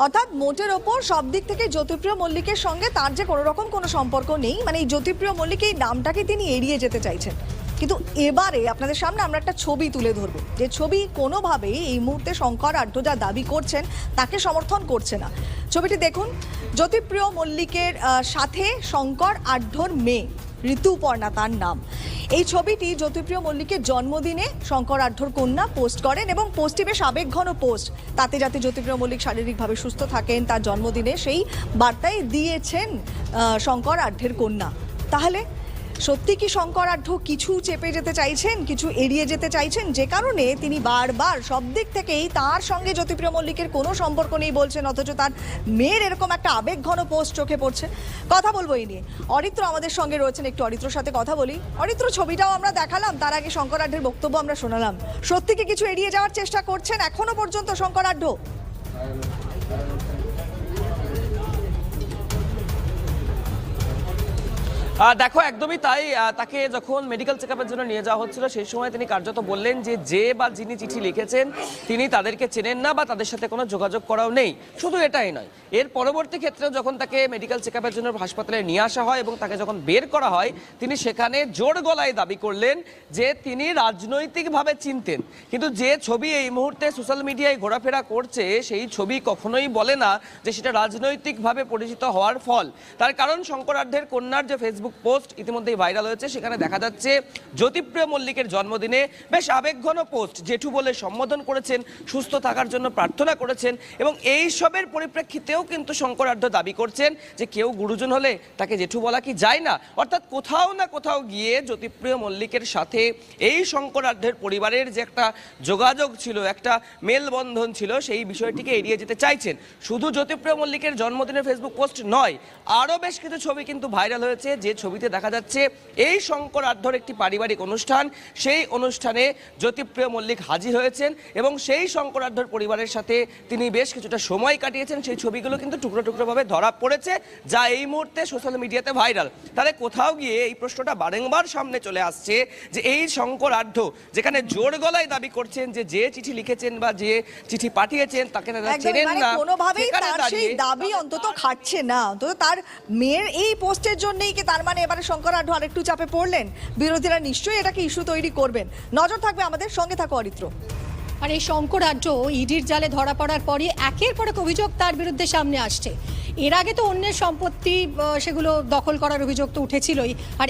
অর্থাৎ মোটের ওপর সব দিক থেকে জ্যোতিপ্রিয় মল্লিকের সঙ্গে তার যে কোনো রকম কোনো সম্পর্ক নেই মানে এই জ্যোতিপ্রিয় মল্লিক এই নামটাকে তিনি এড়িয়ে যেতে চাইছেন। কিন্তু এবারে আপনাদের সামনে আমরা একটা ছবি তুলে ধরবো। যে ছবি কোনোভাবেই এই মুহূর্তে শঙ্কর আড্ড যা দাবি করছেন, তাকে সমর্থন করছে না। ছবিটি দেখুন, জ্যোতিপ্রিয় মল্লিকের সাথে শঙ্কর আড্ডর মেয়ে, ঋতুপর্ণা তার নাম। এই ছবিটি জ্যোতিপ্রিয় মল্লিকের জন্মদিনে শঙ্কর আঢ্যর কন্যা পোস্ট করেন এবং পোস্টটি বেশ আবেগঘন পোস্ট। তাতে যাতে জ্যোতিপ্রিয় মল্লিক শারীরিকভাবে সুস্থ থাকেন, তার জন্মদিনে সেই বার্তায় দিয়েছেন শঙ্কর আঢ্যের কন্যা। তাহলে সত্যি কি শঙ্কর আঢ্য কিছু চেপে যেতে চাইছেন, কিছু এড়িয়ে যেতে চাইছেন? যে কারণে তিনি বারবার সব দিক থেকেই তার সঙ্গে জ্যোতিপ্রিয় মল্লিকের কোনো সম্পর্ক নেই বলছেন, অথচ তার মেয়ের এরকম একটা আবেগঘন পোস্ট চোখে পড়ছে। কথা বলব এই নিয়ে। অরিত্র আমাদের সঙ্গে রয়েছেন একটু অরিত্রর সাথে কথা বলি। অরিত্র, ছবিটাও আমরা দেখালাম, তার আগে শঙ্কর আঢ্যের বক্তব্য আমরা শোনালাম। সত্যি কি কিছু এড়িয়ে যাওয়ার চেষ্টা করছেন এখনও পর্যন্ত শঙ্কর দেখো, একদমই তাই। তাকে যখন মেডিকেল চেক জন্য নিয়ে যাওয়া হচ্ছিল, সেই সময় তিনি কার্যত বললেন যে যে বা যিনি চিঠি লিখেছেন, তিনি তাদেরকে চেনেন না বা তাদের সাথে কোনো যোগাযোগ করাও নেই। শুধু এটাই নয়, এর পরবর্তী ক্ষেত্রে যখন তাকে মেডিকেল চেক জন্য হাসপাতালে নিয়ে আসা হয় এবং তাকে যখন বের করা হয়, তিনি সেখানে জোর গলায় দাবি করলেন যে, তিনি রাজনৈতিকভাবে চিনতেন। কিন্তু যে ছবি এই মুহূর্তে সোশ্যাল মিডিয়ায় ঘোরাফেরা করছে, সেই ছবি কখনোই বলে না যে, সেটা রাজনৈতিকভাবে পরিচিত হওয়ার ফল। তার কারণ শঙ্করার্ধের কন্যার যে ফেসবুক পোস্ট ইতিমধ্যেই ভাইরাল হয়েছে। সেখানে দেখা যাচ্ছে জ্যোতিপ্রিয় মল্লিকের জন্মদিনে বেশ আবেগঘন পোস্ট, জেঠু বলে সম্বোধন করেছেন, সুস্থ থাকার জন্য প্রার্থনা করেছেন এবং এই সবের পরিপ্রেক্ষিতেও কিন্তু শঙ্করার্ধ দাবি করছেন যে কেউ গুরুজন হলে তাকে জেঠু বলা কি যায় না? অর্থাৎ কোথাও না কোথাও গিয়ে জ্যোতিপ্রিয় মল্লিকের সাথে এই শঙ্করার্ধের পরিবারের যে একটা যোগাযোগ ছিল, একটা মেলবন্ধন ছিল, সেই বিষয়টিকে এড়িয়ে যেতে চাইছেন। শুধু জ্যোতিপ্রিয় মল্লিকের জন্মদিনের ফেসবুক পোস্ট নয়, আরও বেশ কিছু ছবি কিন্তু ভাইরাল হয়েছে যে ছবিতে দেখা যাচ্ছে এই শঙ্কর আধ্যর একটি পারিবারিক অনুষ্ঠান। সেই অনুষ্ঠানে জ্যোতিপ্রিয় মল্লিক হাজির হয়েছেন এবং সেই শঙ্কর আধ্যর পরিবারের সাথে তিনি বেশ কিছুটা সময় কাটিয়েছেন। সেই ছবিগুলো কিন্তু টুকরো টুকরোভাবে ধরা পড়েছে যা এই মুহূর্তে সোশ্যাল মিডিয়াতে ভাইরাল। তাহলে কোথাও গিয়ে এই প্রশ্নটা বারংবার সামনে চলে আসছে যে এই শঙ্কর আঢ্য যেখানে জোর গলায় দাবি করছেন যে যে চিঠি লিখেছেন বা যে চিঠি পাঠিয়েছেন তাকে তারা চেনেন মানে না। কোনোভাবেই তার সেই দাবি অন্তত খাটছে না। অন্তত তার মেয়ের এই পোস্টের জন্যই কি তার মানে এবারে শঙ্কর আঢ্য আরেকটু চাপে পড়লেন। বিরোধীরা নিশ্চয়ই এটাকে ইস্যু তৈরি করবেন। নজর থাকবে আমাদের। সঙ্গে থাকো অরিত্র। আর এই শঙ্কর আঢ্য ইডির জালে ধরা পড়ার পরই একের পর এক অভিযোগ তার বিরুদ্ধে সামনে আসছে। এর আগে তো অন্যের সম্পত্তি সেগুলো দখল করার অভিযোগ তো উঠেছিলই। আর